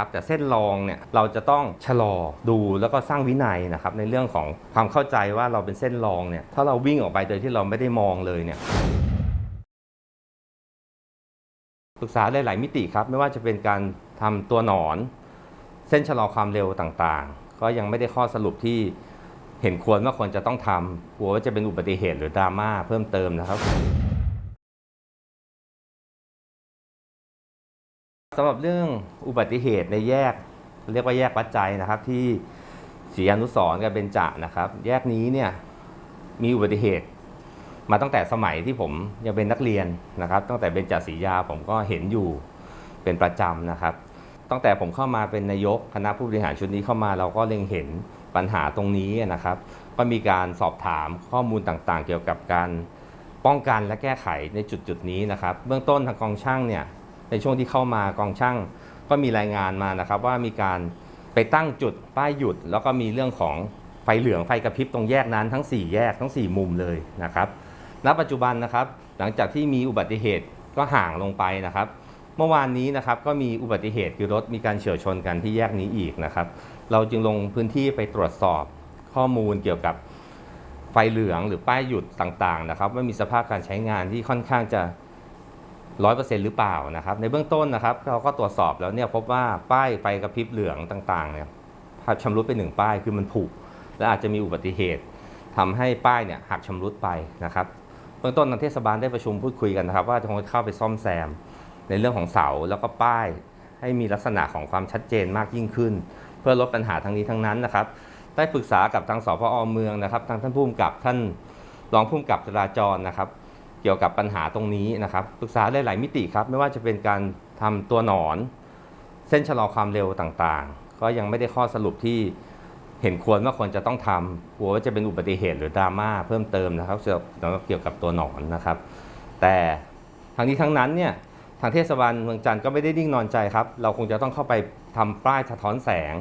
ครับแต่เส้นรองเนี่ยเราจะต้องชะลอดูแล้วก็สร้างวินัยนะครับในเรื่องของความเข้าใจว่าเราเป็นเส้นรองเนี่ยถ้าเราวิ่งออกไปโดยที่เราไม่ได้มองเลยเนี่ยศึกษาหลาย ๆ มิติครับไม่ว่าจะเป็นการทำตัวหนอน เส้นชะลอความเร็วต่างๆ ก็ยังไม่ได้ข้อสรุปที่เห็นควรว่าควรจะต้องทำกลัวว่าจะเป็นอุบัติเหตุหรือดราม่าเพิ่มเติมนะครับ สำหรับเรื่องอุบัติเหตุในแยก เรียกว่าแยกวัดใจนะครับ ที่ศรีอนุสรกับเบญจนะครับ แยกนี้เนี่ยมีอุบัติเหตุ มาตั้งแต่สมัยที่ผมยังเป็นนักเรียนนะครับ ตั้งแต่เบญจศรียาผมก็เห็นอยู่เป็นประจำนะครับ ตั้งแต่ผมเข้ามาเป็นนายกคณะผู้บริหารชุดนี้เข้ามาเราก็เล็งเห็นปัญหาตรงนี้นะครับ ก็มีการสอบถามข้อมูลต่างๆ เกี่ยวกับการป้องกันและแก้ไขในจุดๆนี้นะครับ เบื้องต้นทางกองช่างเนี่ย ในช่วงที่เข้ามากองช่างก็มีรายงานมานะครับ ว่ามีการไปตั้งจุดป้ายหยุด แล้วก็มีเรื่องของไฟเหลืองไฟกระพริบตรงแยกนั้นทั้ง 4 แยกทั้ง 4 มุมเลยนะครับ ณ ปัจจุบันนะครับ หลังจากที่มีอุบัติเหตุก็ห่างลงไปนะครับ เมื่อวานนี้นะครับก็มีอุบัติเหตุคือรถมีการเฉียวชนกันที่แยกนี้อีกนะครับ เราจึงลงพื้นที่ไปตรวจสอบข้อมูลเกี่ยวกับไฟเหลืองหรือป้ายหยุดต่างๆนะครับว่ามีสภาพการใช้งานที่ค่อนข้างจะ ร้อยเปอร์เซ็นต์หรือเปล่านะครับในเบื้องต้นนะครับเราก็ตรวจสอบแล้วเนี่ยพบว่าป้ายไฟกระพริบเหลืองต่างๆเนี่ยชำรุดไปหนึ่งป้ายคือมันผุและอาจจะมีอุบัติเหตุทำให้ป้ายเนี่ยหักชำรุดไปนะครับเบื้องต้นทางเทศบาลได้ประชุมพูดคุยกันนะครับว่าจะคงเข้าไปซ่อมแซม ในเรื่องของเสาแล้วก็ป้ายให้มีลักษณะของความชัดเจนมากยิ่งขึ้น เพื่อลดปัญหาทั้งนี้ทั้งนั้นนะครับได้ปรึกษากับทางสพอเมืองนะครับ ทางท่านผู้กำกับท่านรองผู้กำกับจราจรนะครับ เกี่ยวกับปัญหาตรงนี้นะครับปรึกษาหลาย ๆ มิติครับ ไม่ว่าจะเป็นการทำตัวหนอน เส้นชะลอความเร็วต่างๆ ก็ยังไม่ได้ข้อสรุปที่เห็นควรว่าควรจะต้องทำกลัวว่าจะเป็นอุบัติเหตุหรือดราม่าเพิ่มเติมนะครับเกี่ยวเกี่ยวกับตัวหนอนนะครับ แต่ทั้งนี้ทั้งนั้นเนี่ยทางเทศบาลเมืองจันทร์ก็ไม่ได้นิ่งนอนใจครับ เราคงจะต้องเข้าไปทำป้ายสะท้อนแสง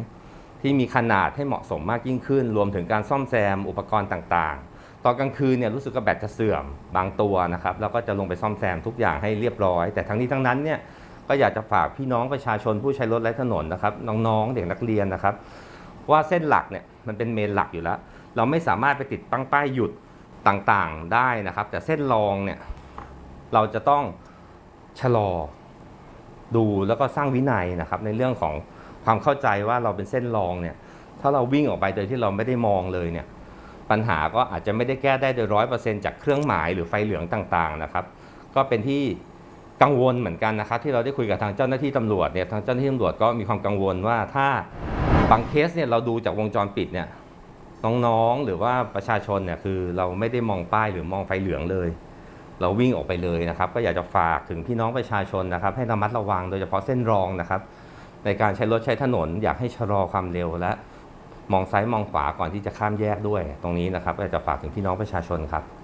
ที่มีขนาดให้เหมาะสมมากยิ่งขึ้น รวมถึงการซ่อมแซมอุปกรณ์ต่างๆ ตอนกลางคืนเนี่ยรู้สึกว่าแบตจะเสื่อมบางตัวนะครับแล้วก็จะลงไปซ่อมแซมทุกอย่างให้เรียบร้อย แต่ทั้งนี้ทั้งนั้นเนี่ยก็อยากจะฝากพี่น้องประชาชนผู้ใช้รถและถนนนะครับน้องๆเด็กนักเรียนนะครับ ว่าเส้นหลักเนี่ยมันเป็นเมนหลักอยู่แล้ว เราไม่สามารถไปติดตั้งป้ายหยุดต่างๆได้นะครับ แต่เส้นรองเนี่ยเราจะต้องชะลอดูแล้วก็สร้างวินัยนะครับ ในเรื่องของความเข้าใจว่าเราเป็นเส้นรองเนี่ยถ้าเราวิ่งออกไปโดยที่เราไม่ได้มองเลยเนี่ย ปัญหาก็อาจจะไม่ได้แก้ได้โดยร้อยเปอร์เซ็นจากเครื่องหมายหรือไฟเหลืองต่างๆนะครับ ก็เป็นที่กังวลเหมือนกันนะครับ ที่เราได้คุยกับทางเจ้าหน้าที่ตำรวจเนี่ยทางเจ้าหน้าที่ตำรวจก็มีความกังวลว่าถ้าบางเคสเนี่ยเราดูจากวงจรปิดเนี่ยน้องๆหรือว่าประชาชนเนี่ยคือเราไม่ได้มองป้ายหรือมองไฟเหลืองเลย เราวิ่งออกไปเลยนะครับ ก็อยากจะฝากถึงพี่น้องประชาชนนะครับ ให้ระมัดระวังโดยเฉพาะเส้นรองนะครับ ในการใช้รถใช้ถนนอยากให้ชะลอความเร็วและ มองซ้ายมองขวาก่อนที่จะข้ามแยกด้วย ตรงนี้นะครับก็อยากจะฝากถึงพี่น้องประชาชนครับ